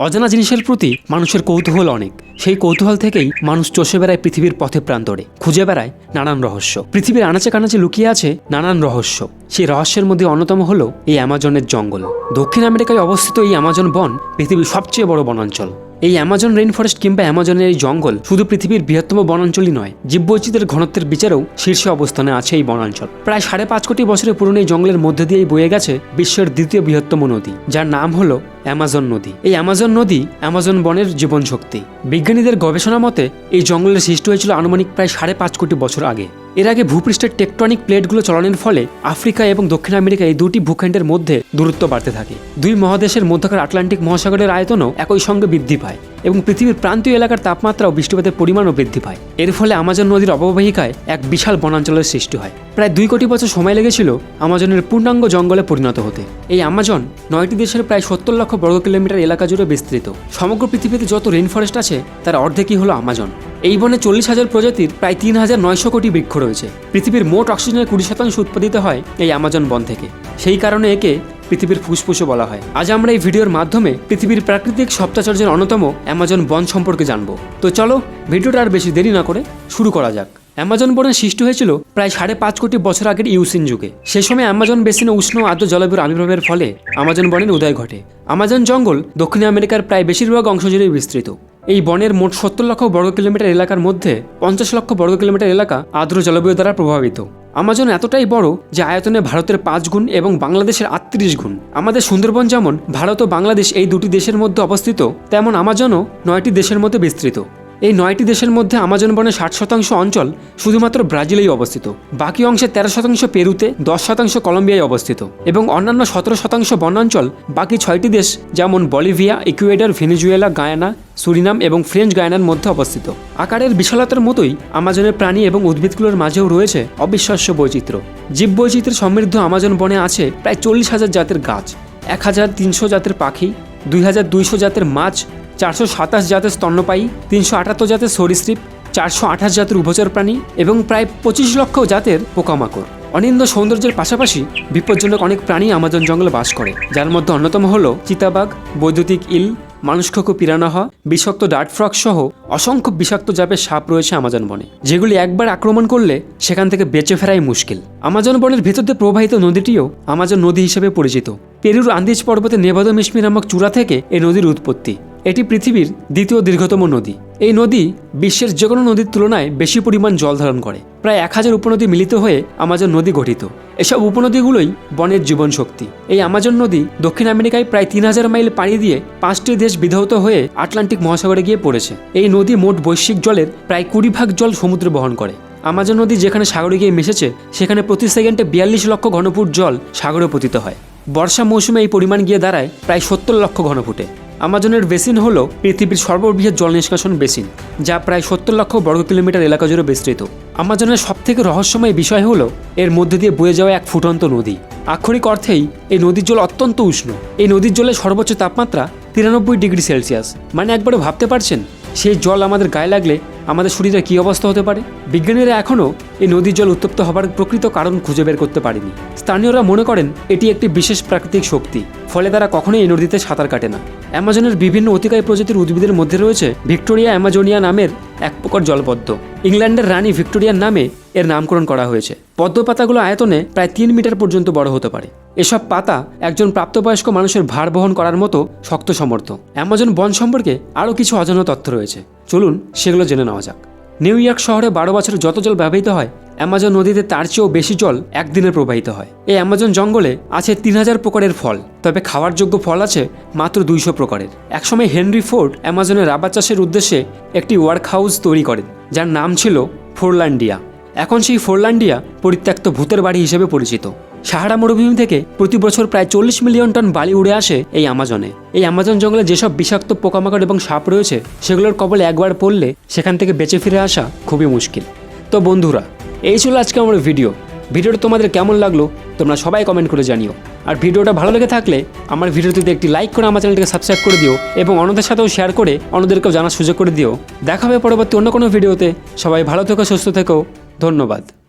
অজানা জিনিসের প্রতি মানুষের কৌতূহল অনেক। সেই কৌতূহল থেকেই মানুষ চষে বেড়ায় পৃথিবীর পথে প্রান্তরে খুঁজে বেড়ায় নানান রহস্য। পৃথিবীর আনাচে কানাচে লুকিয়ে আছে নানান রহস্য। সেই রহস্যের মধ্যে অন্যতম হলো এই অ্যামাজনের জঙ্গল। দক্ষিণ আমেরিকায় অবস্থিত এই অ্যামাজন বন পৃথিবীর সবচেয়ে বড় বনাঞ্চল। এই অ্যামাজন রেইন ফরেস্ট কিংবা অ্যামাজনের এই জঙ্গল শুধু পৃথিবীর বৃহত্তম বনাঞ্চলই নয়, জীববৈচিত্র্যের ঘনত্বের বিচারেও শীর্ষে অবস্থানে আছে এই বনাঞ্চল। প্রায় সাড়ে পাঁচ কোটি বছরের পুরনো এই জঙ্গলের মধ্যে দিয়েই বয়ে গেছে বিশ্বের দ্বিতীয় বৃহত্তম নদী, যার নাম হলো অ্যামাজন নদী। এই অ্যামাজন নদী অ্যামাজন বনের জীবন শক্তি বিজ্ঞানীদের গবেষণা মতে, এই জঙ্গলের সৃষ্টি হয়েছিল আনুমানিক প্রায় সাড়ে পাঁচ কোটি বছর আগে। এর আগে ভূপৃষ্ঠের টেকটনিক প্লেটগুলো চলনের ফলে আফ্রিকা এবং দক্ষিণ আমেরিকা এই দুটি ভূখণ্ডের মধ্যে দূরত্ব বাড়তে থাকে। দুই মহাদেশের মধ্যকার আটলান্টিক মহাসাগরের আয়তনও একই সঙ্গে বৃদ্ধি পায়। এবং পৃথিবীর প্রান্তীয় এলাকার তাপমাত্রা ও বৃষ্টিপাতের পরিমাণও বৃদ্ধি পায়। এর ফলে আমাজন নদীর অববাহিকায় এক বিশাল বনাঞ্চলের সৃষ্টি হয়। প্রায় দুই কোটি বছর সময় লেগেছিল আমাজনের পূর্ণাঙ্গ জঙ্গলে পরিণত হতে। এই আমাজন নয়টি দেশের প্রায় সত্তর লক্ষ বর্গ কিলোমিটার এলাকা জুড়ে বিস্তৃত। সমগ্র পৃথিবীতে যত রেইন ফরেস্ট আছে, তার অর্ধেকই হলো আমাজন। এই বনে চল্লিশ হাজার প্রজাতির প্রায় তিন হাজার নয়শো কোটি বৃক্ষ রয়েছে। পৃথিবীর মোট অক্সিজেনের কুড়ি শতাংশ উৎপাদিত হয় এই আমাজন বন থেকে। সেই কারণে একে পৃথিবীর ফুসফুসও বলা হয়। আজ আমরা এই ভিডিওর মাধ্যমে পৃথিবীর প্রাকৃতিক সপ্তাচার্যের অন্যতম অ্যামাজন বন সম্পর্কে জানব। তো চলো, ভিডিওটা আর বেশি দেরি না করে শুরু করা যাক। অ্যামাজন বনের সৃষ্টি হয়েছিল প্রায় সাড়ে পাঁচ কোটি বছর আগের ইউসিন যুগে। সে সময় অ্যামাজন বেসিনে উষ্ণ আর্দ্র জলবায়ুর আবির্ভাবের ফলে আমাজন বনের উদয় ঘটে। আমাজন জঙ্গল দক্ষিণ আমেরিকার প্রায় বেশিরভাগ অংশ জুড়ে বিস্তৃত। এই বনের মোট সত্তর লক্ষ বর্গ কিলোমিটার এলাকার মধ্যে পঞ্চাশ লক্ষ বর্গ কিলোমিটার এলাকা আর্দ্র জলবায়ু দ্বারা প্রভাবিত। আমাজন এতটাই বড় যে আয়তনে ভারতের পাঁচ গুণ এবং বাংলাদেশের আটত্রিশ গুণ। আমাদের সুন্দরবন যেমন ভারত ও বাংলাদেশ এই দুটি দেশের মধ্যে অবস্থিত, তেমন আমাজনও নয়টি দেশের মধ্যে বিস্তৃত। এই নয়টি দেশের মধ্যে আমাজন বনের ষাট শতাংশ অঞ্চল শুধুমাত্র ব্রাজিলেই অবস্থিত। বাকি অংশে তেরো শতাংশ পেরুতে, দশ শতাংশ কলম্বিয়ায় অবস্থিত। এবং অন্যান্য সতেরো শতাংশ বনাঞ্চল বাকি ছয়টি দেশ যেমন Bolivia, Ecuador, Venezuela, Guyana, Suriname এবং ফ্রেঞ্চ গায়ানার মধ্যে অবস্থিত। আকারের বিশালতার মতোই আমাজনের প্রাণী এবং উদ্ভিদগুলোর মাঝেও রয়েছে অবিশ্বাস্য বৈচিত্র্য। জীব বৈচিত্র্যের সমৃদ্ধ আমাজন বনে আছে প্রায় চল্লিশ হাজার জাতের গাছ, এক হাজার তিনশো জাতের পাখি, দুই হাজার দুইশো জাতের মাছ চারশো সাতাশ জাতের স্তন্যপায়ী, তিনশো আটাত্তর জাতের সরীসৃপ, চারশো আঠাশ জাতের উভচর প্রাণী এবং প্রায় পঁচিশ লক্ষ জাতের পোকামাকড়। অনিন্দ সৌন্দর্যের পাশাপাশি বিপজ্জনক অনেক প্রাণী আমাজন জঙ্গলে বাস করে, যার মধ্যে অন্যতম হল চিতাবাঘ, বৈদ্যুতিক ইল মানুষখোকো পিরানাহা বিষাক্ত ডার্ট ফ্রক সহ অসংখ্য বিষাক্ত জাপের সাপ রয়েছে আমাজন বনে। যেগুলি একবার আক্রমণ করলে সেখান থেকে বেঁচে ফেরাই মুশকিল। আমাজন বনের ভেতর দিয়ে প্রবাহিত নদীটিও আমাজন নদী হিসেবে পরিচিত। পেরুর আন্দিজ পর্বতে নেভাদ মিশমি নামক চূড়া থেকে এই নদীর উৎপত্তি। এটি পৃথিবীর দ্বিতীয় দীর্ঘতম নদী। এই নদী বিশ্বের যে কোনো নদীর তুলনায় বেশি পরিমাণ জল ধারণ করে। প্রায় এক হাজার উপনদী মিলিত হয়ে আমাজন নদী গঠিত। এসব উপনদীগুলোই বনের জীবন শক্তি এই আমাজন নদী দক্ষিণ আমেরিকায় প্রায় তিন হাজার মাইল পানি দিয়ে পাঁচটি দেশ বিধৌত হয়ে আটলান্টিক মহাসাগরে গিয়ে পড়েছে। এই নদী মোট বৈশ্বিক জলের প্রায় কুড়ি ভাগ জল সমুদ্র বহন করে। আমাজন নদী যেখানে সাগরে গিয়ে মিশেছে, সেখানে প্রতি সেকেন্ডে বিয়াল্লিশ লক্ষ ঘনফুট জল সাগরে পতিত হয়। বর্ষা মৌসুমে এই পরিমাণ গিয়ে দাঁড়ায় প্রায় সত্তর লক্ষ ঘনফুটে। আমাজনের বেসিন হল পৃথিবীর সর্ববৃহৎ জল নিষ্কাশন বেসিন, যা প্রায় সত্তর লক্ষ বর্গ কিলোমিটার এলাকা জুড়ে বিস্তৃত। আমাজনের সবথেকে রহস্যময় বিষয় হল, এর মধ্যে দিয়ে বয়ে যাওয়া এক ফুটন্ত নদী। আক্ষরিক অর্থেই, এই নদীর জল অত্যন্ত উষ্ণ। এই নদীর জলের সর্বোচ্চ তাপমাত্রা তিরানব্বই ডিগ্রি সেলসিয়াস। মানে একবারে ভাবতে পারছেন, সেই জল আমাদের গায়ে লাগলে আমাদের শরীরে কী অবস্থা হতে পারে? বিজ্ঞানীরা এখনও এই নদীর জল উত্তপ্ত হবার প্রকৃত কারণ খুঁজে বের করতে পারেনি। স্থানীয়রা মনে করেন এটি একটি বিশেষ প্রাকৃতিক শক্তি, ফলে তারা কখনোই এই নদীতে সাঁতার কাটে না। অ্যামাজনের বিভিন্ন অতিকায় প্রজাতির উদ্ভিদের মধ্যে রয়েছে ভিক্টোরিয়া অ্যামাজোনিয়া নামের এক প্রকার জলপদ্ম। ইংল্যান্ডের রানী ভিক্টোরিয়ার নামে এর নামকরণ করা হয়েছে। পদ্ম পাতাগুলো আয়তনে প্রায় তিন মিটার পর্যন্ত বড় হতে পারে। এসব পাতা একজন প্রাপ্তবয়স্ক মানুষের ভার বহন করার মতো শক্ত সমর্থ। অ্যামাজন বন সম্পর্কে আরও কিছু অজানা তথ্য রয়েছে। চলুন সেগুলো জেনে নেওয়া যাক। নিউ ইয়র্ক শহরে বারো বছরে যত জল ব্যবহৃত হয়, অ্যামাজন নদীতে তার চেয়েও বেশি জল একদিনে প্রবাহিত হয়। এই অ্যামাজন জঙ্গলে আছে তিন হাজার প্রকারের ফল, তবে খাওয়ার যোগ্য ফল আছে মাত্র দুইশো প্রকারের। একসময় হেনরি ফোর্ড অ্যামাজনের রাবার চাষের উদ্দেশ্যে একটি ওয়ার্ক হাউস তৈরি করেন, যার নাম ছিল ফোরল্যান্ডিয়া। এখন সেই ফোরল্যান্ডিয়া পরিত্যক্ত ভূতের বাড়ি হিসেবে পরিচিত। সাহারা মরুভূমি থেকে প্রতি বছর প্রায় চল্লিশ মিলিয়ন টন বালি উড়ে আসে এই আমাজনে। এই আমাজন জঙ্গলে যেসব বিষাক্ত পোকামাকড় এবং সাপ রয়েছে, সেগুলোর কবলে একবার পড়লে সেখান থেকে বেঁচে ফিরে আসা খুবই মুশকিল। তো বন্ধুরা, এই ছিল আজকে আমার ভিডিও। ভিডিওটা তোমাদের কেমন লাগল, তোমরা সবাই কমেন্ট করে জানিও। আর ভিডিওটা ভালো লেগে থাকলে আমার ভিডিওটিতে একটি লাইক করে আমার চ্যানেলটিকে সাবস্ক্রাইব করে দিও এবং অন্যদের সাথেও শেয়ার করে অন্যদেরকেও জানার সুযোগ করে দিও। দেখা হবে পরবর্তী অন্য কোনো ভিডিওতে। সবাই ভালো থেকো, সুস্থ থেকো। ধন্যবাদ।